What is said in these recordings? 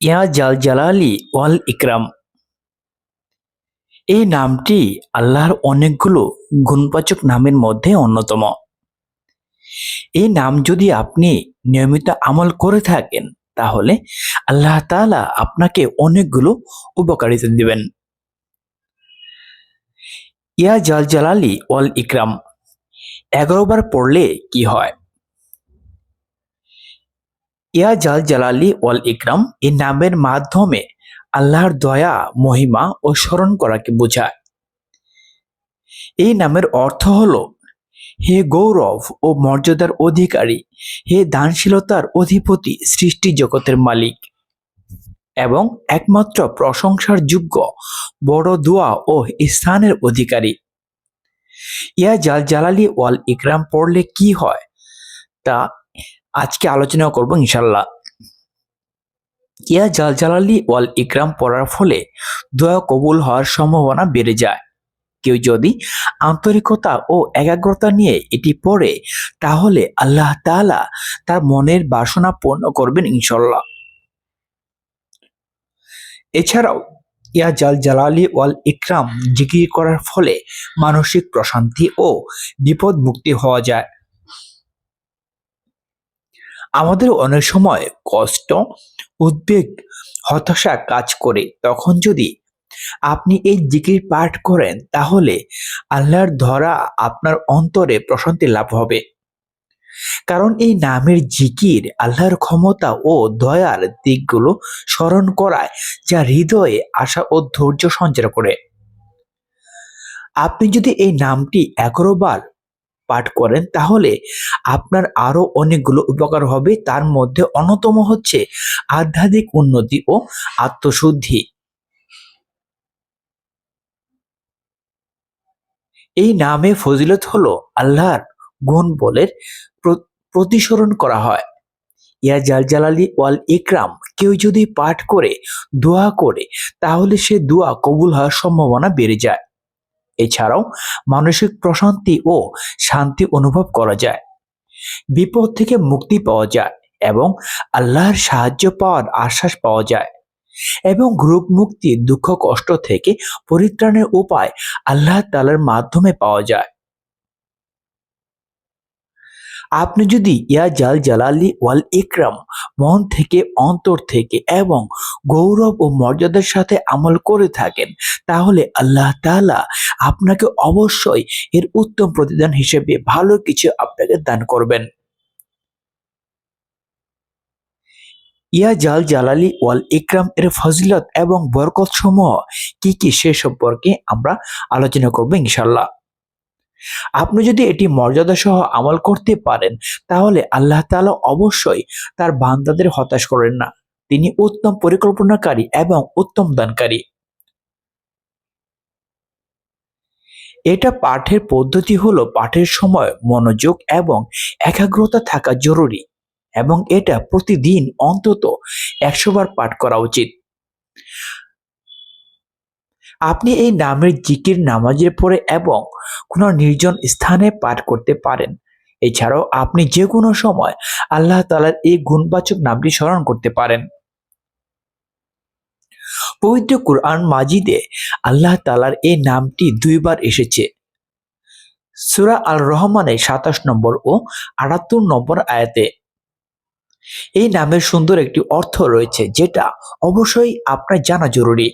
ইয়া জাল জালালি ওয়াল ইকরাম। এই নামটি আল্লাহর অনেকগুলো গুণবাচক নামের মধ্যে অন্যতম। এই নাম যদি আপনি নিয়মিত আমল করে থাকেন, তাহলে আল্লাহ তাআলা আপনাকে অনেকগুলো উপকারিতা দিবেন। ইয়া জাল জালালি ওয়াল ইকরাম। এগারো বার পড়লে কি হয়? ইয়া জাল জালালি ওয়াল ইকরাম, এই নামের মাধ্যমে আল্লাহর দয়া, মহিমা ও স্মরণ করাকে বোঝায়। এই নামের অর্থ হল, হে গৌরব ও মর্যাদার অধিকারী, হে দানশীলতার অধিপতি, সৃষ্টি জগতের মালিক। এবং একমাত্র প্রশংসার যোগ্য, বড় দোয়া ও স্থানের অধিকারী। ইয়া জাল জালালি ওয়াল ইকরাম পড়লে কি হয়? তা আজকে আলোচনা করব ইনশাল্লাহ ইয়া জাল জালালি ওয়াল ইকরাম পড়ার ফলে দোয়া কবুল হওয়ার সম্ভাবনা বেড়ে যায়। কেউ যদি আন্তরিকতা ও একাগ্রতা নিয়ে এটি পড়ে, তাহলে আল্লাহ তাআলা তার মনের বাসনা পূর্ণ করবেন ইনশাল্লাহ এছাড়াও, ইয়া জাল জালালি ওয়াল ইকরাম জিকির করার ফলে মানসিক প্রশান্তি ও বিপদ মুক্তি হওয়া যায়। আমাদের অনেক সময় কষ্ট, উদ্বেগ, হতাশা কাজ করে। তখন যদি আপনি এই জিকির পাঠ করেন, তাহলে আল্লাহর ধরা আপনার অন্তরে প্রশান্তি লাভ হবে। কারণ এই নামের জিকির আল্লাহর ক্ষমতা ও দয়ার দিকগুলো স্মরণ করায়, যা হৃদয়ে আশা ও ধৈর্য সঞ্চার করে। আপনি যদি এই নামটি এগারো বার পাঠ করেন, তাহলে আপনার আরও অনেকগুলো উপকার হবে। তার মধ্যে অন্যতম হচ্ছে আধ্যাত্মিক উন্নতি ও আত্মশুদ্ধি। এই নামে ফজিলত হলো আল্লাহর গুণ বলের প্রতিসরণ করা হয়। ইয়া জাল জালালি ওয়াল ইকরাম, কেউ যদি পাঠ করে, দোয়া করে, তাহলে সে দোয়া কবুল হওয়ার সম্ভাবনা বেড়ে যায়। এছাড়াও মানসিক প্রশান্তি ও শান্তি অনুভব করা যায়। বিপদ থেকে মুক্তি পাওয়া যায় এবং আল্লাহর সাহায্য পাওয়ার আশ্বাস পাওয়া যায় এবং গ্রুপ মুক্তি, দুঃখ, কষ্ট থেকে পরিত্রাণের উপায় আল্লাহ তালার মাধ্যমে পাওয়া যায়। আপনি যদি ইয়া জাল জালালি ওয়াল ইকরাম, মন থেকে, অন্তর থেকে এবং গৌরব ও মর্যাদার সাথে আমল করে থাকেন, তাহলে আল্লাহ তালা আপনাকে অবশ্যই এর উত্তম প্রতিদান হিসেবে ভালো কিছু আপনাকে দান করবেন। ইয়া জাল জালালি ওয়াল ইকরাম এর ফজিলত এবং বরকত সমূহ কি কি সে সম্পর্কে আমরা আলোচনা করব ইনশাল্লাহ আপনি যদি এটি মর্যাদা সহ আমল করতে পারেন, তাহলে আল্লাহ তালা অবশ্যই তার বান্দাদের হতাশ করেন না। তিনি উত্তম পরিকল্পনাকারী এবং উত্তম দানকারী। এটা পাঠের পদ্ধতি হলো পাঠের সময় মনোযোগ এবং একাগ্রতা থাকা জরুরি এবং এটা প্রতিদিন অন্তত একশো বার পাঠ করা উচিত। আপনি এই নামের জিকির নামাজের পরে এবং কোনো নির্জন স্থানে পাঠ করতে পারেন। এছাড়াও আপনি যে কোনো সময় আল্লাহ তালার এই গুণবাচক নামটি স্মরণ করতে পারেন। পবিত্র কুরআন মাজিদে আল্লাহ তালার এই নামটি দুইবার এসেছে। সুরা আল রহমানের সাতাশ নম্বর ও আটাত্তর নম্বর আয়াতে। এই নামের সুন্দর একটি অর্থ রয়েছে যেটা অবশ্যই আপনার জানা জরুরি।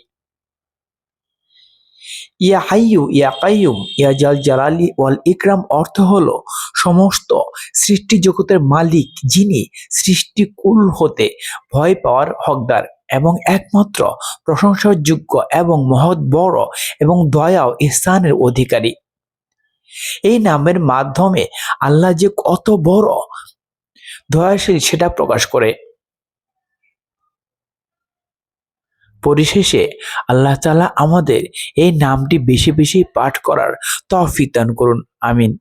ইয়া হাইয়ু, ইয়া কাইয়ুম, ইয়া জাল জালালি ওয়াল ইকরাম অর্থ হল সমস্ত সৃষ্টি জগতের মালিক যিনি সৃষ্টিকুল হতে ভয় পাওয়ার হকদার এবং একমাত্র প্রশংসার যোগ্য এবং মহৎ বড় এবং দয়াও স্থানের অধিকারী। এই নামের মাধ্যমে আল্লাহ যে কত বড়, দয়াশীল সেটা প্রকাশ করে। পরিশেষে আল্লাহ তালা আমাদের এই নামটি বেশি বেশি পাঠ করার তফিক দান করুন। আমিন।